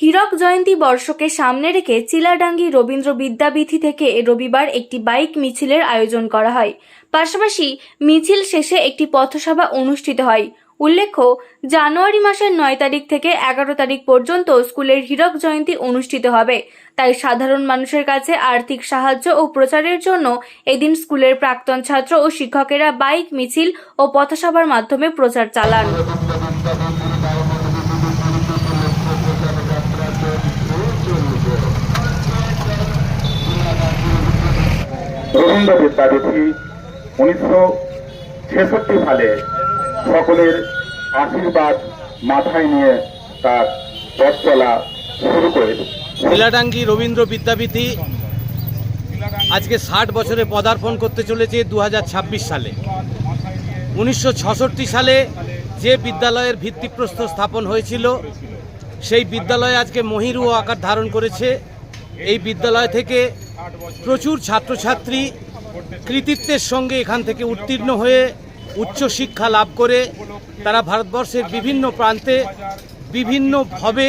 হীরক জয়ন্তী বর্ষকে সামনে রেখে চিলাডাঙ্গি রবীন্দ্র বিদ্যাপীঠি থেকে রবিবার একটি বাইক মিছিলের আয়োজন করা হয়। পাশাপাশি মিছিল শেষে একটি পথসভা অনুষ্ঠিত হয়। উল্লেখ্য, জানুয়ারি মাসের নয় তারিখ থেকে এগারো তারিখ পর্যন্ত স্কুলের হীরক জয়ন্তী অনুষ্ঠিত হবে। তাই সাধারণ মানুষের কাছে আর্থিক সাহায্য ও প্রচারের জন্য এদিন স্কুলের প্রাক্তন ছাত্র ও শিক্ষকেরা বাইক, মিছিল ও পথসভার মাধ্যমে প্রচার চালান। রবীন্দ্র বিদ্যাপীঠি উনিশশো ছেষট্টি সালে সকলের আশীর্বাদ মাথায় নিয়ে তার পথ চলা শুরু করে। শিলাডাঙ্গি রবীন্দ্র বিদ্যাপীঠি আজকে ষাট বছরে পদার্পণ করতে চলেছে দু হাজার ছাব্বিশ সালে। উনিশশো সালে যে বিদ্যালয়ের ভিত্তিপ্রস্তর স্থাপন হয়েছিল, সেই বিদ্যালয় আজকে মহিরু আকার ধারণ করেছে। এই বিদ্যালয় থেকে প্রচুর ছাত্রছাত্রী কৃতিত্বের সঙ্গে এখান থেকে উত্তীর্ণ হয়ে উচ্চশিক্ষা লাভ করে তারা ভারতবর্ষের বিভিন্ন প্রান্তে বিভিন্নভাবে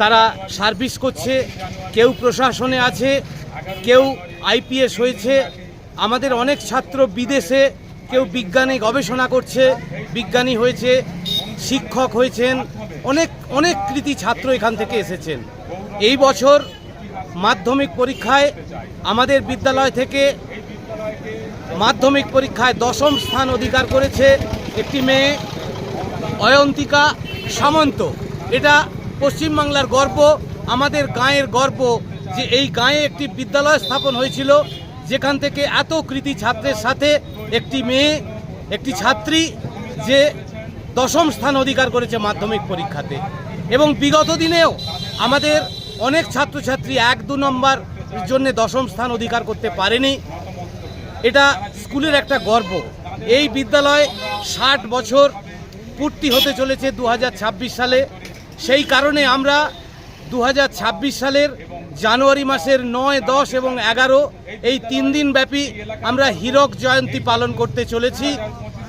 তারা সার্ভিস করছে, কেউ প্রশাসনে আছে, কেউ আইপিএস হয়েছে, আমাদের অনেক ছাত্র বিদেশে, কেউ বিজ্ঞানে গবেষণা করছে, বিজ্ঞানী হয়েছে, শিক্ষক হয়েছেন, অনেক অনেক কৃতি ছাত্র এখান থেকে এসেছেন। এই বছর মাধ্যমিক পরীক্ষায় আমাদের বিদ্যালয় থেকে মাধ্যমিক পরীক্ষায় দশম স্থান অধিকার করেছে একটি মেয়ে, অয়ন্তিকা সামন্ত। এটা পশ্চিমবাংলার গর্ব, আমাদের গাঁয়ের গর্ব যে এই গাঁয়ে একটি বিদ্যালয় স্থাপন হয়েছিল, যেখান থেকে এত কৃতি ছাত্রের সাথে একটি মেয়ে, একটি ছাত্রী যে দশম স্থান অধিকার করেছে মাধ্যমিক পরীক্ষাতে। এবং বিগত দিনেও আমাদের অনেক ছাত্রছাত্রী এক দু নম্বর জন্য দশম স্থান অধিকার করতে পারেনি। এটা স্কুলের একটা গর্ব। এই বিদ্যালয় ষাট বছর পূর্তি হতে চলেছে দু হাজার ছাব্বিশ সালে। সেই কারণে আমরা দু হাজার ছাব্বিশ সালের জানুয়ারি মাসের নয় দশ এবং এগারো এই তিন দিন ব্যাপী আমরা হীরক জয়ন্তী পালন করতে চলেছি।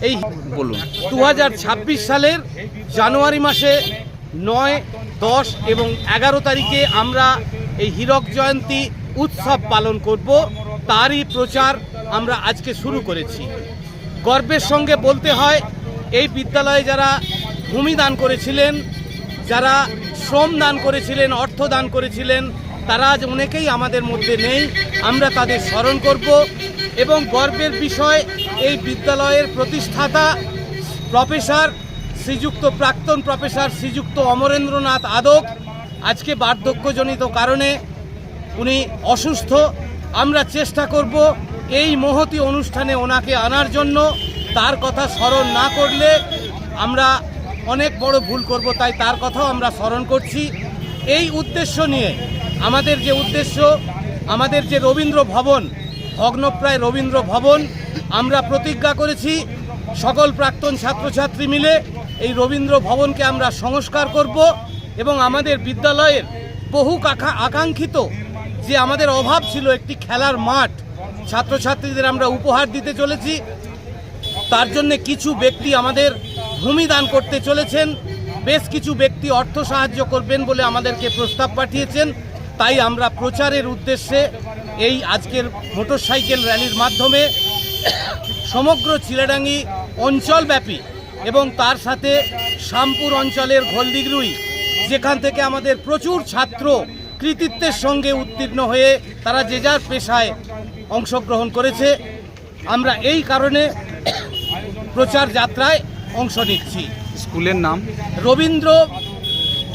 এই বলুন। দু হাজার ছাব্বিশ সালের জানুয়ারি মাসে নয় দশ এবং এগারো তারিখে আমরা এই হীরক জয়ন্তী উৎসব পালন করব। তারই প্রচার আমরা আজকে শুরু করেছি। গর্বের সঙ্গে বলতে হয়, এই বিদ্যালয়ে যারা ভূমি দান করেছিলেন, যারা শ্রম দান করেছিলেন, অর্থ দান করেছিলেন, তারা আজ অনেকেই আমাদের মধ্যে নেই। আমরা তাদের স্মরণ করব এবং গর্বের বিষয়, এই বিদ্যালয়ের প্রতিষ্ঠাতা, প্রফেসর শ্রীযুক্ত প্রাক্তন প্রফেসর শ্রীযুক্ত অমরেন্দ্রনাথ আদক আজকে বার্ধক্যজনিত কারণে উনি অসুস্থ। আমরা চেষ্টা করব এই মহতি অনুষ্ঠানে ওনাকে আনার জন্য। তার কথা স্মরণ না করলে আমরা অনেক বড় ভুল করব, তাই তার কথাও আমরা স্মরণ করছি। এই উদ্দেশ্য নিয়ে, আমাদের যে উদ্দেশ্য, আমাদের যে রবীন্দ্র ভবন, ভগ্নপ্রায় রবীন্দ্র ভবন, আমরা প্রতিজ্ঞা করেছি। সকল প্রাক্তন ছাত্রছাত্রী মিলে এই রবীন্দ্র ভবনকে আমরা সংস্কার করব এবং আমাদের বিদ্যালয়ের বহু আকাঙ্ক্ষিত যে আমাদের অভাব ছিল একটি খেলার মাঠ, ছাত্রছাত্রীদের আমরা উপহার দিতে চলেছি। তার জন্য কিছু ব্যক্তি আমাদের ভূমি দান করতে চলেছেন। বেশ কিছু ব্যক্তি অর্থ সাহায্য করবেন বলে আমাদেরকে প্রস্তাব পাঠিয়েছেন। তাই আমরা প্রচারের উদ্দেশ্যে এই আজকের মোটরসাইকেল র্যালির মাধ্যমে সমগ্র চিলাডাঙ্গি অঞ্চলব্যাপী এবং তার সাথে শামপুর অঞ্চলের ঘোলদিগরুই যেখান থেকে আমাদের প্রচুর ছাত্র কৃতিত্বের সঙ্গে উত্তীর্ণ হয়ে তারা যে যার পেশায় অংশগ্রহণ করেছে আমরা এই কারণে প্রচার যাত্রায় অংশ নিচ্ছি। স্কুলের নাম? রবীন্দ্র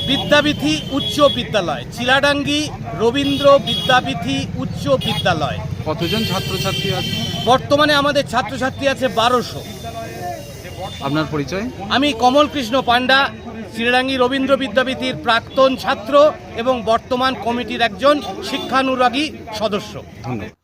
বিদ্যাপীঠি উচ্চ বিদ্যালয় চিলাডাঙ্গি রবীন্দ্র বিদ্যাপীঠি উচ্চ বিদ্যালয়। কতজন ছাত্রছাত্রী আছে? বর্তমানে আমাদের ছাত্রছাত্রী আছে বারোশো। আপনার পরিচয়? আমি কমল কৃষ্ণ পান্ডা শ্রীরাঙ্গি রবীন্দ্র বিদ্যাপীঠের প্রাক্তন ছাত্র এবং বর্তমান কমিটির একজন শিক্ষানুরাগী সদস্য। ধন্যবাদ।